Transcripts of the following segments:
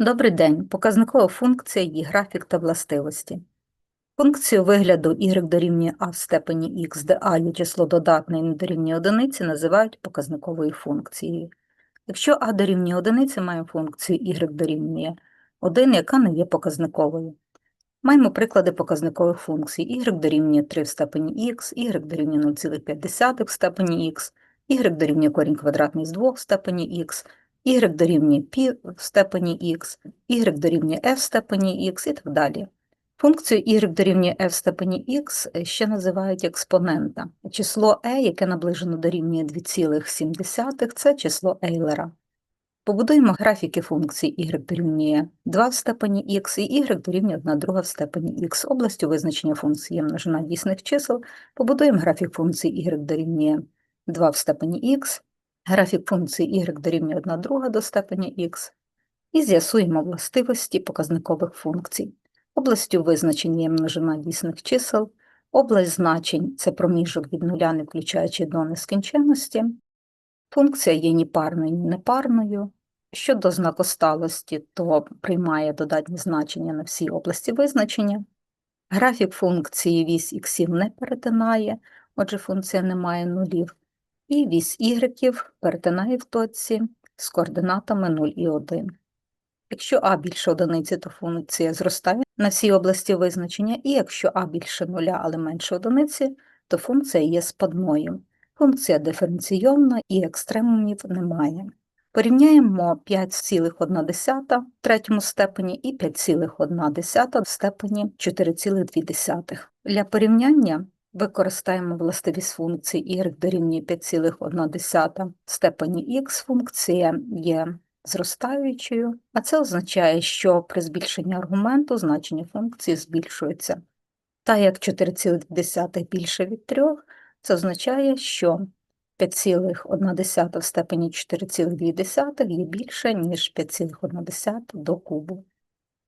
Добрий день. Показникова функція, її графік та властивості. Функцію вигляду y дорівнює а в степені х, де а є число додатне і не дорівнює одиниці, називають показниковою функцією. Якщо а дорівнює одиниці, маємо функцію y дорівнює 1, яка не є показниковою. Маємо приклади показникових функцій. y дорівнює 3 в степені х, y дорівнює 0,5 в степені х, y дорівнює корінь квадратний з 2 в степені х, y дорівнює π в степені х, y дорівнює f в степені х і так далі. Функцію y дорівнює f в степені х ще називають експонента. Число e, яке наближено дорівнює 2,7, це число Ейлера. Побудуємо графіки функції y дорівнює 2 в степені х і y дорівнює 1 друга в степені х. Областю визначення функції є множина дійсних чисел. Побудуємо графік функції y дорівнює 2 в степені х, графік функції y дорівнює 1 друга до степені х і з'ясуємо властивості показникових функцій. Областю визначення є множина дійсних чисел, область значень – це проміжок від нуля, не включаючи до нескінченності. Функція є ні парною, ні непарною. Щодо знакосталості, то приймає додатні значення на всій області визначення. Графік функції вісь х не перетинає, отже функція не має нулів. І вісь y перетинає в точці з координатами 0 і 1. Якщо а більше одиниці, то функція зростає на всій області визначення, і якщо а більше нуля, але менше одиниці, то функція є спадною. Функція диференційована і екстремумів немає. Порівняємо 5,1 в третьому степені і 5,1 в степені 4,2. Для порівняння використаємо властивість функції y дорівнює 5,1 в степені х. Функція є зростаючою, а це означає, що при збільшенні аргументу значення функції збільшується. Та як 4,2 більше від 3, це означає, що 5,1 в степені 4,2 є більше, ніж 5,1 до кубу.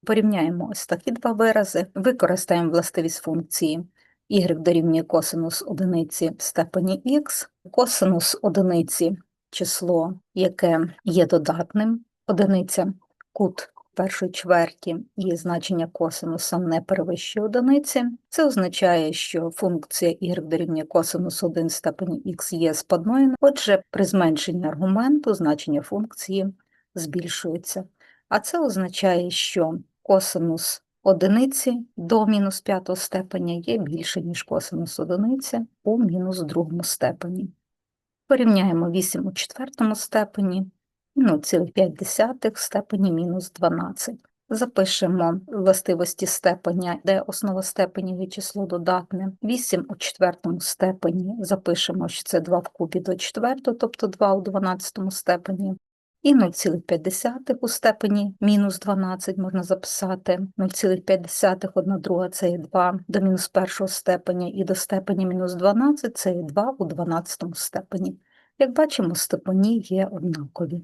Порівняємо ось такі два вирази, використаємо властивість функції y дорівнює косинус одиниці в степені х, косинус одиниці число, яке є додатним, одиниця кут першої чверті і значення косинуса не перевищує одиниці. Це означає, що функція y дорівнює косинус 1 в степені х є спадною, отже, при зменшенні аргументу значення функції збільшується. А це означає, що косинус одиниці до мінус п'ятого степеня є більше, ніж косинус одиниці у мінус другому степені. Порівняємо 8 у четвертому степені і 0,5 в степені мінус 12. Запишемо властивості степеня, де основа степені є число додатне. 8 у четвертому степені запишемо, що це 2 в кубі до четвертого, тобто 2 у 12 степені. І 0,5 у степені мінус 12 можна записати. 0,5 1 друга це є 2 до мінус першого степеня, і до степені мінус 12 це є 2 у 12 степені. Як бачимо, степені є однакові.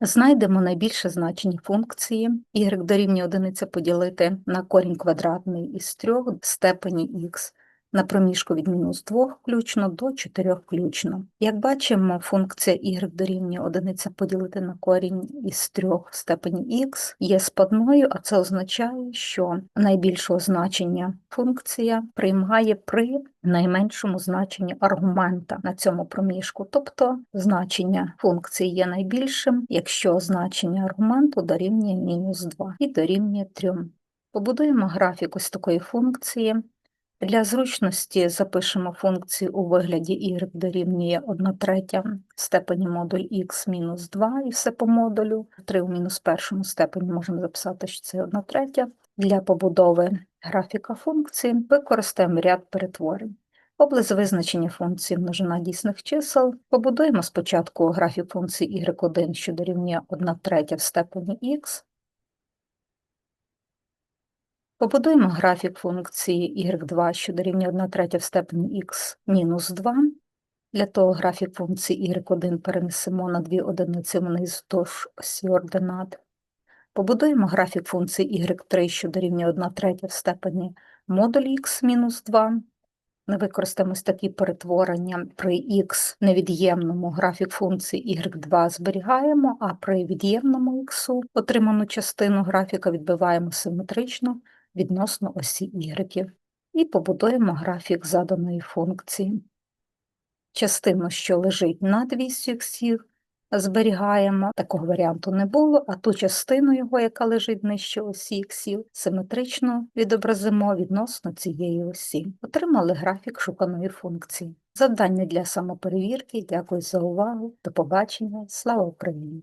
Знайдемо найбільше значення функції y дорівнює одиниця поділити на корінь квадратний із 3 в степені х на проміжку від мінус 2 включно до 4 включно. Як бачимо, функція y дорівнює одиниця поділити на корінь із 3 в степені х є спадною, а це означає, що найбільшого значення функція приймає при найменшому значенні аргумента на цьому проміжку, тобто значення функції є найбільшим, якщо значення аргументу дорівнює мінус 2 і дорівнює 3. Побудуємо графік ось такої функції. Для зручності запишемо функцію у вигляді y дорівнює 1 третя степені модуль x мінус 2 і все по модулю. 3 у мінус першому степені можемо записати, що це 1 третя. Для побудови графіка функції використаємо ряд перетворень. Область визначення функції множина дійсних чисел. Побудуємо спочатку графік функції y1, що дорівнює 1 третя в степені х, Побудуємо графік функції y2, що дорівнює 1 третя в степені х мінус 2. Для того графік функції y1 перенесемо на дві одиниці вниз вздовж осі ординат. Побудуємо графік функції y3, що дорівнює 1 третя в степені модуль х мінус 2. Ми використаємо такі перетворення при x невід'ємному графік функції y2 зберігаємо, а при від'ємному x отриману частину графіка відбиваємо симетрично відносно осі y і побудуємо графік заданої функції. Частину, що лежить над вісю іксів, зберігаємо. Такого варіанту не було, а ту частину його, яка лежить нижче осі іксів, симетрично відобразимо відносно цієї осі. Отримали графік шуканої функції. Завдання для самоперевірки. Дякую за увагу. До побачення. Слава Україні!